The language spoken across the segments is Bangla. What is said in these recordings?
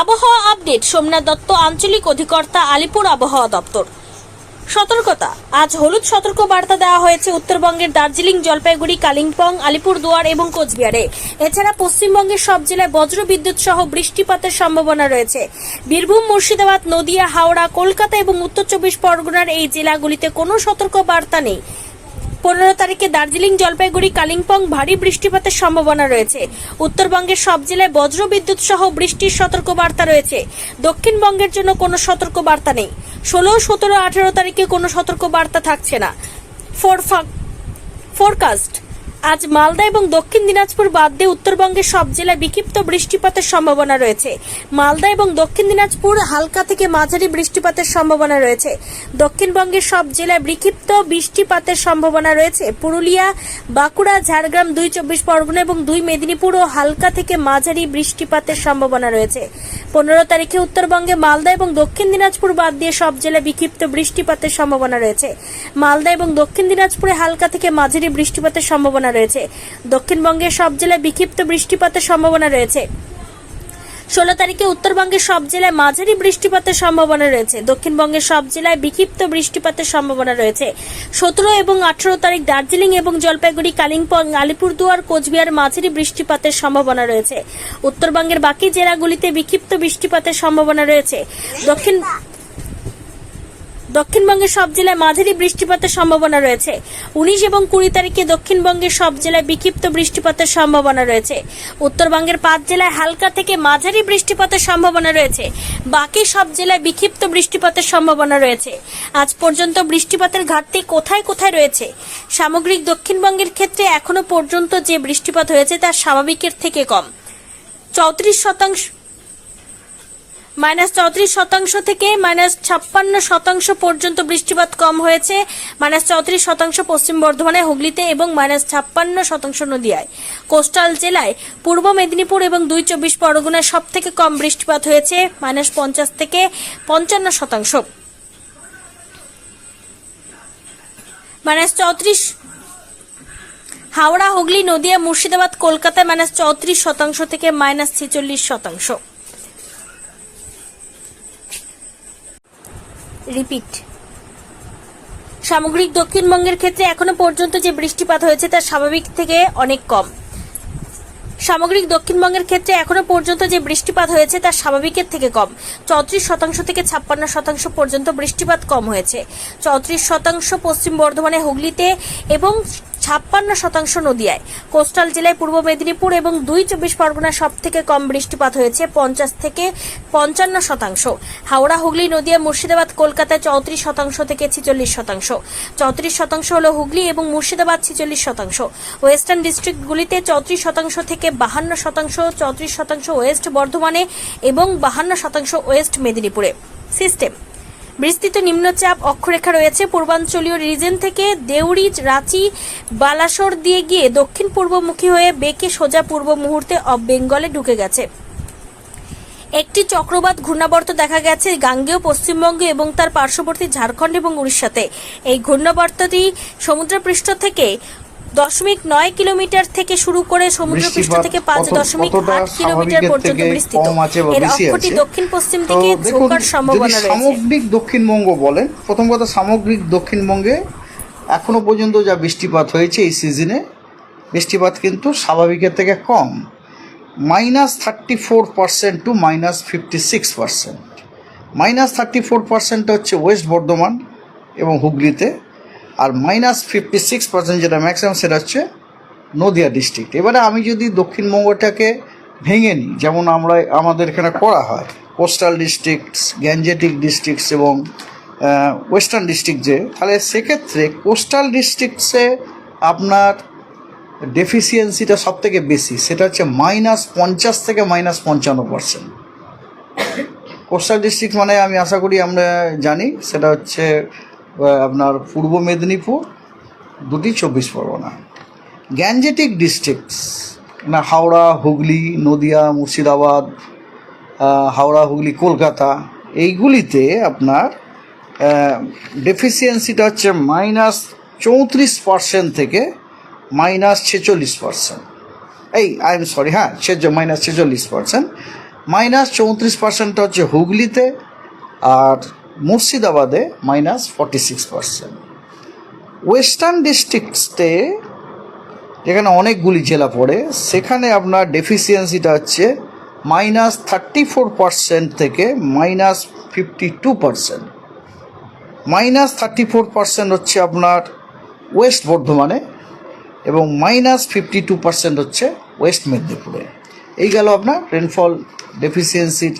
আবহাওয়া আপডেট, সোমনাথ দত্ত, আঞ্চলিক অধিকর্তা, আলিপুর আবহাওয়া দপ্তর। সতর্কতা, আজ হলুদ সতর্ক বার্তা দেওয়া হয়েছে উত্তরবঙ্গের দার্জিলিং, জলপাইগুড়ি, কালিম্পং, আলিপুরদুয়ার এবং কোচবিহারে। এছাড়া পশ্চিমবঙ্গের সব জেলায় বজ্র বিদ্যুৎ সহ বৃষ্টিপাতের সম্ভাবনা রয়েছে। বীরভূম, মুর্শিদাবাদ, নদিয়া, হাওড়া, কলকাতা এবং উত্তর চব্বিশ পরগনার এই জেলাগুলিতে কোনো সতর্ক বার্তা নেই। পনেরো তারিখে দার্জিলিং জলপাইগুড়ি কালিম্পং ভারী বৃষ্টিপাতের সম্ভাবনা রয়েছে। উত্তরবঙ্গের সব জেলায় বজ্র বিদ্যুৎ সহ বৃষ্টির সতর্ক বার্তা রয়েছে। দক্ষিণবঙ্গের জন্য কোনো সতর্ক বার্তা নেই। ষোলো, সতেরো, আঠেরো তারিখে কোনো সতর্ক বার্তা থাকছে না। ফোরকাস্ট আজ মালদা এবং দক্ষিণ দিনাজপুর বাদ দিয়ে উত্তরবঙ্গের সব জেলায় বিক্ষিপ্ত বৃষ্টিপাতের সম্ভাবনা রয়েছে। মালদা এবং দক্ষিণ দিনাজপুর হালকা থেকে মাঝারি বৃষ্টিপাতের সম্ভাবনা রয়েছে। দক্ষিণবঙ্গের সব জেলায় বিক্ষিপ্ত বৃষ্টিপাতের সম্ভাবনা রয়েছে। পুরুলিয়া, বাঁকুড়া, ঝাড়গ্রাম, দুই চব্বিশ পরগনা এবং দুই মেদিনীপুর ও হালকা থেকে মাঝারি বৃষ্টিপাতের সম্ভাবনা রয়েছে। পনেরো তারিখে উত্তরবঙ্গে মালদা এবং দক্ষিণ দিনাজপুর বাদ দিয়ে সব জেলায় বিক্ষিপ্ত বৃষ্টিপাতের সম্ভাবনা রয়েছে। মালদা এবং দক্ষিণ দিনাজপুরে হালকা থেকে মাঝারি বৃষ্টিপাতের সম্ভাবনা রয়েছে। দক্ষিণবঙ্গের সব জেলায় বিক্ষিপ্ত বৃষ্টিপাতের সম্ভাবনা রয়েছে। ষোলো তারিখে উত্তরবঙ্গের সব জেলায় মাঝারি বৃষ্টিপাতের সম্ভাবনা রয়েছে। দক্ষিণবঙ্গের সব জেলায় বিক্ষিপ্ত বৃষ্টিপাতের সম্ভাবনা রয়েছে। সতেরো এবং আঠারো তারিখ দার্জিলিং এবং জলপাইগুড়ি, কালিম্পং, আলিপুরদুয়ার, কোচবিহার মাঝারি বৃষ্টিপাতের সম্ভাবনা রয়েছে। উত্তরবঙ্গের বাকি জেলাগুলিতে বিক্ষিপ্ত বৃষ্টিপাতের সম্ভাবনা রয়েছে। দক্ষিণ দক্ষিণবঙ্গের সব জেলায় মাঝারি বৃষ্টিপাতের সম্ভাবনা রয়েছে। উনিশ এবং কুড়ি তারিখে দক্ষিণবঙ্গের সব জেলায় বিক্ষিপ্ত বৃষ্টিপাতের সম্ভাবনা রয়েছে। উত্তরবঙ্গের পাঁচ জেলায় হালকা থেকে মাঝারি বৃষ্টিপাতের সম্ভাবনা রয়েছে। বাকি সব জেলায় বিক্ষিপ্ত বৃষ্টিপাতের সম্ভাবনা রয়েছে। আজ পর্যন্ত বৃষ্টিপাতের ঘাটতি কোথায় কোথায় রয়েছে? সামগ্রিক দক্ষিণবঙ্গের ক্ষেত্রে এখনও পর্যন্ত যে বৃষ্টিপাত হয়েছে তা স্বাভাবিকের থেকে কম। চৌত্রিশ শতাংশ মাইনাস চৌত্রিশ শতাংশ থেকে মাইনাস ছাপ্পান্ন শতাংশ পর্যন্ত বৃষ্টিপাত কম হয়েছে। মাইনাস চৌত্রিশ শতাংশ পশ্চিম বর্ধমানে, হুগলিতে এবং মাইনাস ছাপ্পান্ন শতাংশ নদিয়ায়। কোস্টাল জেলায় পূর্ব মেদিনীপুর এবং দুই চব্বিশ পরগনায় সব থেকে কম বৃষ্টিপাত হয়েছে, মাইনাস পঞ্চাশ থেকে পঞ্চান্ন শতাংশ। মাইনাস চৌত্রিশ হাওড়া, হুগলি, নদিয়া, মুর্শিদাবাদ, কলকাতায় মাইনাস চৌত্রিশ শতাংশ থেকে মাইনাস ছেচল্লিশ শতাংশ। রিপিট। সামগ্রিক দক্ষিণবঙ্গের ক্ষেত্রে এখনও পর্যন্ত যে বৃষ্টিপাত হয়েছে তা স্বাভাবিক থেকে অনেক কম। সামগ্রিক দক্ষিণবঙ্গের ক্ষেত্রে এখনও পর্যন্ত যে বৃষ্টিপাত হয়েছে তা স্বাভাবিকের থেকে কম। চৌত্রিশ শতাংশ থেকে ছাপ্পান্ন শতাংশ পর্যন্ত বৃষ্টিপাত কম হয়েছে। চৌত্রিশ শতাংশ পশ্চিম বর্ধমানে হুগলিতে এবং ছাপ্পান্ন শতাংশ নদিয়ায়। কোস্টাল জেলায় পূর্ব মেদিনীপুর এবং দুই চব্বিশ পরগনা সব থেকে কম বৃষ্টিপাত হয়েছে, পঞ্চাশ থেকে পঞ্চান্ন শতাংশ। হাওড়া, হুগলি, নদিয়া, মুর্শিদাবাদ, কলকাতায় চৌত্রিশ শতাংশ থেকে ছেচল্লিশ শতাংশ। চৌত্রিশ শতাংশ হল হুগলি এবং মুর্শিদাবাদ ছেচল্লিশ শতাংশ। ওয়েস্টার্ন ডিস্ট্রিক্টগুলিতে চৌত্রিশ শতাংশ থেকে বাহান্ন শতাংশ, চৌত্রিশ শতাংশ ওয়েস্ট বর্ধমানে এবং বাহান্ন শতাংশ ওয়েস্ট মেদিনীপুরে। সিস্টেম। বিস্তৃত নিম্নচাপ অক্ষরেখা রয়েছে পূর্বাঞ্চলীয় রিজেন থেকে দেউরি রাঁচি, বালাসোর দিয়ে গিয়ে দক্ষিণ পূর্বমুখী হয়ে বেঁকে সোজা পূর্ব মুহূর্তে অব বেঙ্গলে ঢুকে গেছে। একটি চক্রবাত ঘূর্ণাবর্ত দেখা গেছে গাঙ্গেয়, পশ্চিমবঙ্গে এবং তার পার্শ্ববর্তী ঝাড়খণ্ড এবং উড়িষ্যাতে। এই ঘূর্ণাবর্তটি সমুদ্রপৃষ্ঠ থেকে দশমিক নয় কিলোমিটার থেকে শুরু করে সমুদ্রপৃষ্ঠ থেকে পাঁচ দশমিক আট কিলোমিটার পর্যন্ত বিস্তৃত। এর অক্ষটি? দক্ষিণ পশ্চিম দিকে ঝোঁকার সম্ভাবনা রয়েছে। সামগ্রিক দক্ষিণবঙ্গ বলেন প্রথম কথা সামগ্রিক দক্ষিণবঙ্গে এখনও পর্যন্ত যা বৃষ্টিপাত হয়েছে এই সিজনে বৃষ্টিপাত কিন্তু স্বাভাবিকের থেকে কম। Minus thirty four percent to minus fifty six percent minus thirty four percent হচ্ছে ওয়েস্ট বর্ধমান এবং হুগলিতে। আর মাইনাস ফিফটি সিক্স পার্সেন্ট যেটা ম্যাক্সিমাম সেটা হচ্ছে নদিয়া ডিস্ট্রিক্ট এবারে আমি যদি দক্ষিণবঙ্গটাকে ভেঙে নিই, যেমন আমরা, আমাদের এখানে করা হয় কোস্টাল ডিস্ট্রিক্টস গ্যাঞ্জেটিক ডিস্ট্রিক্টস এবং ওয়েস্টার্ন ডিস্ট্রিক্ট যে, তাহলে সেক্ষেত্রে কোস্টাল ডিস্ট্রিক্টসে আপনার ডেফিসিয়েন্সিটা সব থেকে বেশি, সেটা হচ্ছে মাইনাস পঞ্চাশ থেকে মাইনাস পঞ্চান্ন পার্সেন্ট কোস্টাল ডিস্ট্রিক্ট মানে আমি আশা করি আমরা জানি, সেটা হচ্ছে আপনার পূর্ব মেদিনীপুর, দুটি চব্বিশ পরগনা। গ্যাঞ্জেটিক ডিস্ট্রিক্টস না হাওড়া, হুগলি, নদিয়া, মুর্শিদাবাদ হাওড়া, হুগলি, কলকাতা, এইগুলিতে আপনার ডেফিসিয়েন্সিটা হচ্ছে মাইনাস চৌত্রিশ পার্সেন্ট থেকে মাইনাস ছেচল্লিশ পার্সেন্ট এই আই এম সরি হ্যাঁ মাইনাস ছেচল্লিশ পার্সেন্ট মাইনাস চৌত্রিশ পার্সেন্ট হচ্ছে হুগলিতে, আর মুর্শিদাবাদে minus forty six percent western ডিস্ট্রিক্টসে যেখানে অনেকগুলি জেলা পড়ে, সেখানে আপনার ডেফিসিয়েন্সিটা হচ্ছে মাইনাস থার্টি ফোর পার্সেন্ট থেকে minus fifty two percent minus thirty four percent হচ্ছে আপনার ওয়েস্ট বর্ধমানে এবং মাইনাস ফিফটি টু পার্সেন্ট হচ্ছে ওয়েস্ট মেদিনীপুরে। এই গেল আপনার rainfall ডেফিসিয়েন্সির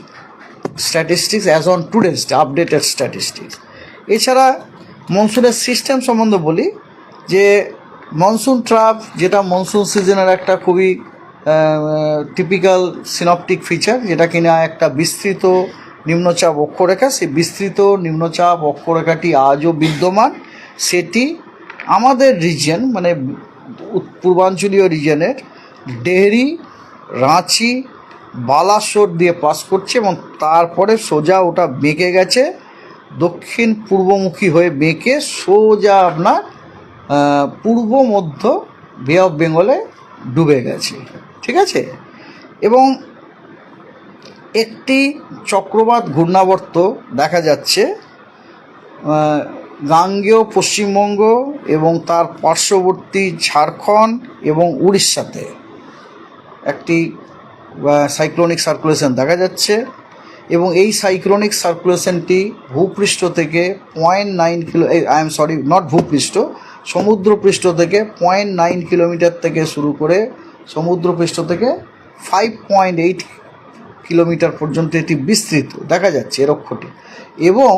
statistics as on today's updated statistics এছাড়া মনসুনের সিস্টেম সম্বন্ধে বলি, যে মনসুন ট্রাপ যেটা মনসুন সিজনের একটা খুবই টিপিক্যাল সিনপটিক ফিচার যেটা কিনা একটা বিস্তৃত নিম্নচাপ অক্ষরেখা, সেই বিস্তৃত নিম্নচাপ অক্ষরেখাটি আজও বিদ্যমান। সেটি আমাদের রিজন মানে পূর্বাঞ্চলীয় রিজনের ডেহরি রাঁচি বালাসোর দিয়ে পাস করছে এবং তারপরে সোজা ওটা বেঁকে গেছে। দক্ষিণ পূর্বমুখী হয়ে বেঁকে সোজা আপনার পূর্ব মধ্য বে অফ বেঙ্গলে ডুবে গেছে। ঠিক আছে? এবং একটি চক্রবাত ঘূর্ণাবর্ত দেখা যাচ্ছে গাঙ্গেয়, পশ্চিমবঙ্গ এবং তার পার্শ্ববর্তী ঝাড়খণ্ড এবং উড়িষ্যাতে। একটি সাইক্লোনিক সার্কুলেশন দেখা যাচ্ছে। এবং এই সাইক্লোনিক সার্কুলেশনটি ভূপৃষ্ঠ থেকে point nine kilo I am sorry not ভূপৃষ্ঠ, সমুদ্রপৃষ্ঠ থেকে পয়েন্ট নাইন কিলোমিটার থেকে শুরু করে সমুদ্রপৃষ্ঠ থেকে ফাইভ পয়েন্ট এইট কিলোমিটার পর্যন্ত এটি বিস্তৃত, দেখা যাচ্ছে এর অক্ষটি এবং